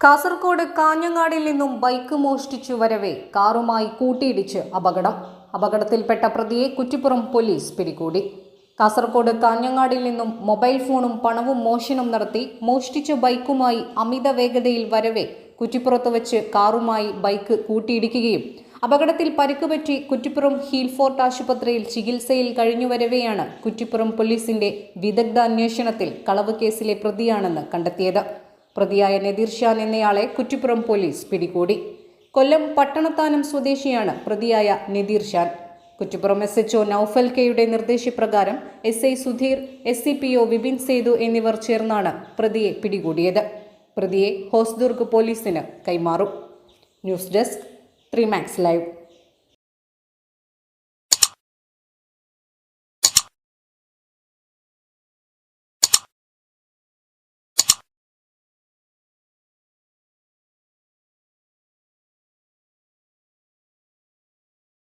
കാസർഗോഡ് കാഞ്ഞങ്ങാടിൽ നിന്നും ബൈക്ക് മോഷ്ടിച്ചു വരവെ കാറുമായി കൂട്ടിയിടിച്ച് അപകടം. അപകടത്തിൽപ്പെട്ട പ്രതിയെ കുറ്റിപ്പുറം പോലീസ് പിടികൂടി. കാസർഗോഡ് കാഞ്ഞങ്ങാടിൽ നിന്നും മൊബൈൽ ഫോണും പണവും മോഷണം നടത്തി മോഷ്ടിച്ച ബൈക്കുമായി അമിത വേഗതയിൽ വരവെ കുറ്റിപ്പുറത്ത് വെച്ച് കാറുമായി ബൈക്ക് കൂട്ടിയിടിക്കുകയും അപകടത്തിൽ പരിക്കുപറ്റി കുറ്റിപ്പുറം ഹീൽഫോർട്ട് ആശുപത്രിയിൽ ചികിത്സയിൽ കഴിഞ്ഞുവരവെയാണ് കുറ്റിപ്പുറം പോലീസിന്റെ വിദഗ്ധ അന്വേഷണത്തിൽ കളവ് കേസിലെ പ്രതിയാണെന്ന് കണ്ടെത്തിയത്. പ്രതിയായ നദീർ ഷാൻ എന്നയാളെ കുറ്റിപ്പുറം പോലീസ് പിടികൂടി. കൊല്ലം പട്ടണത്താനം സ്വദേശിയാണ് പ്രതിയായ Nadeer Shan Kuttippuram S H O Noufal കെയുടെ നിർദ്ദേശപ്രകാരം S I Sudheer S C P O Vipin Sethu എന്നിവർ ചേർന്നാണ് പ്രതിയെ പിടികൂടിയത്. പ്രതിയെ ഹോസ്ദുർഗ് പോലീസിന് കൈമാറും. News desk three max live.